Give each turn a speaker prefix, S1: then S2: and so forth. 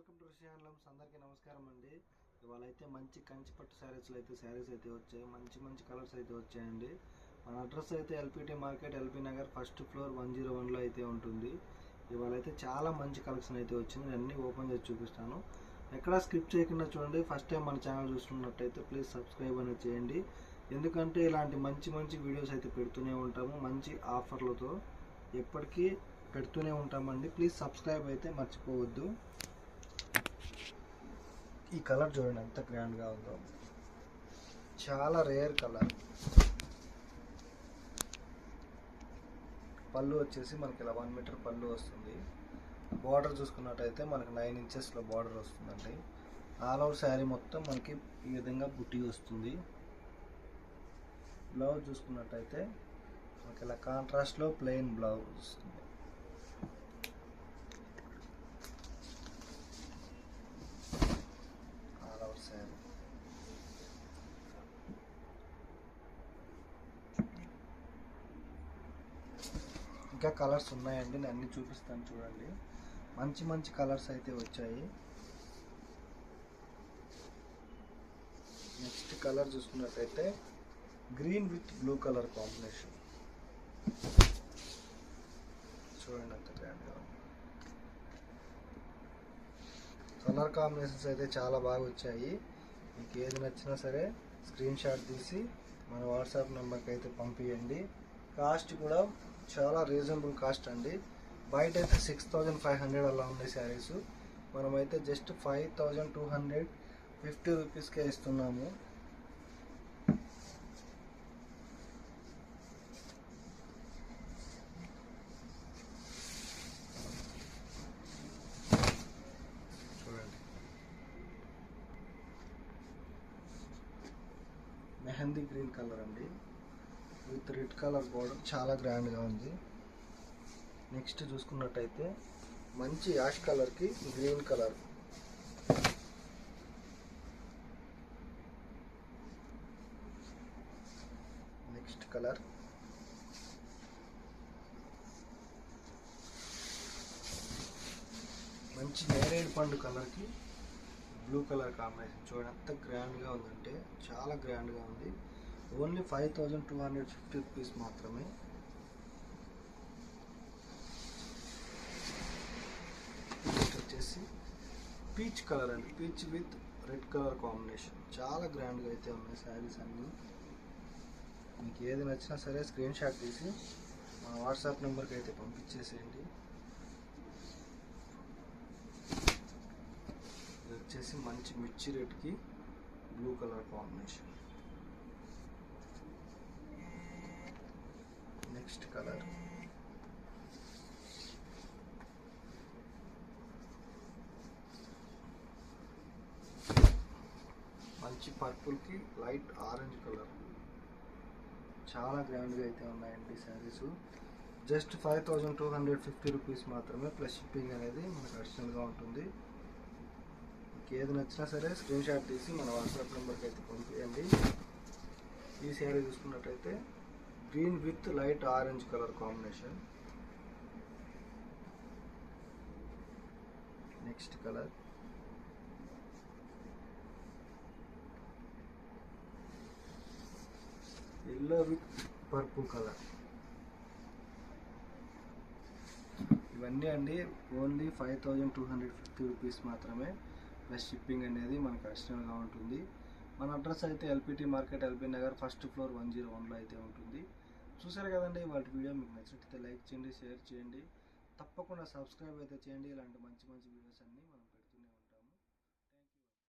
S1: Welcome to ఋషి అందరికీ నమస్కారం అండి. ఇవాళ అయితే మంచి కంచి పట్టు శారీస్లో అయితే శారీస్ అయితే వచ్చాయి. మంచి మంచి కలర్స్ అయితే వచ్చాయండి. మన అడ్రస్ అయితే LPT market LP Nagar first floor one zero వన్లో అయితే ఉంటుంది. ఇవాళ అయితే చాలా మంచి కలెక్షన్ అయితే వచ్చింది. నేను అన్నీ ఓపెన్ చేసి చూపిస్తాను. ఎక్కడ స్కిప్ చేయకుండా చూడండి. ఫస్ట్ టైం మన ఛానల్ చూస్తున్నట్టయితే ప్లీజ్ సబ్స్క్రైబ్ అనేది చేయండి. ఎందుకంటే ఇలాంటి మంచి మంచి వీడియోస్ అయితే పెడుతూనే ఉంటాము. మంచి ఆఫర్లతో ఎప్పటికీ పెడుతూనే ఉంటామండి. ప్లీజ్ సబ్స్క్రైబ్ అయితే మర్చిపోవద్దు. ఈ కలర్ చూడండి ఎంత గ్రాండ్గా ఉందో. చాలా రేర్ కలర్. పళ్ళు వచ్చేసి మనకి ఇలా వన్ మీటర్ పళ్ళు వస్తుంది. బార్డర్ చూసుకున్నట్టయితే మనకి నైన్ ఇంచెస్లో బార్డర్ వస్తుందండి. ఆల్ ఓవర్ శారీ మొత్తం మనకి ఈ విధంగా బుట్టి వస్తుంది. బ్లౌజ్ చూసుకున్నట్టయితే మనకి ఇలా కాంట్రాస్ట్లో ప్లెయిన్ బ్లౌజ్ వస్తుంది ఆల్ ఓవర్ శారీ ఇంకా కలర్స్ ఉన్నాయండి నేను అన్ని చూపిస్తాను చూడండి. మంచి మంచి కలర్స్ అయితే వచ్చాయి. నెక్స్ట్ కలర్ చూసుకున్నట్టయితే green with blue colour combination. చూడండి అంత గ్రాండ్గా కలర్ కాంబినేషన్స్ అయితే చాలా బాగా వచ్చాయి. మీకు ఏది నచ్చినా సరే స్క్రీన్ షాట్ తీసి మన వాట్సాప్ నెంబర్కి అయితే పంపించండి కాస్ట్ కూడా చాలా రీజనబుల్ కాస్ట్ అండి. బయట అయితే సిక్స్ థౌజండ్ ఫైవ్ హండ్రెడ్ అలా ఉన్నాయి శారీస్ మనమైతే just five thousand two hundred fifty రూపీస్కే ఇస్తున్నాము. చూడండి. మెహందీ గ్రీన్ కలర్ అండి. విత్ రెడ్ కలర్ బోర్డర్ చాలా గ్రాండ్గా ఉంది. నెక్స్ట్ చూసుకున్నట్టయితే మంచి యాష్ కలర్కి గ్రీన్ కలర్. Next colour. మంచి నేరేడు పండు కలర్కి బ్లూ కలర్ కాంబినేషన్. చూడండి ఎంత గ్రాండ్గా ఉందంటే చాలా గ్రాండ్గా ఉంది. Only five thousand two hundred fifty rupees మాత్రమే. వచ్చేసి పీచ్ కలర్ అండి. Peach with red colour combination. చాలా గ్రాండ్గా అయితే ఉన్నాయి శారీస్ అన్నీ. మీకు ఏది నచ్చినా సరే స్క్రీన్ షాట్ తీసి మా వాట్సాప్ నెంబర్కి అయితే పంపించేసేయండి. ఇది వచ్చేసి మంచి మిర్చి రెడ్కి blue colour combination. Next colour మంచి పర్పుల్కి లైట్ ఆరెంజ్ కలర్ చాలా గ్రాండ్గా అయితే ఉన్నాయండి saris just five thousand two hundred fifty rupees మాత్రమే ప్లస్ షిప్పింగ్ అనేది మనకు అడిషనల్గా ఉంటుంది. మీకు ఏది నచ్చినా సరే స్క్రీన్ షాట్ తీసి మన వాట్సాప్ నెంబర్కి అయితే పంపించండి ఈ శారీ చూసుకున్నట్టయితే green with light orange colour combination next colour yellow with purple colour ఇవన్నీ అండి only five thousand two hundred fifty rupees మాత్రమే. ప్లస్ షిప్పింగ్ అనేది మనకు అడిషనల్గా ఉంటుంది. మన అడ్రస్ అయితే LPT market LP Nagar first floor one zero వన్లో అయితే ఉంటుంది. చూసారు కదండి వాటి వీడియో మీకు నచ్చినట్లయితే లైక్ చేయండి షేర్ చేయండి. తప్పకుండా సబ్స్క్రైబ్ అయితే చేయండి. ఇలాంటి మంచి మంచి వీడియోస్ అన్నీ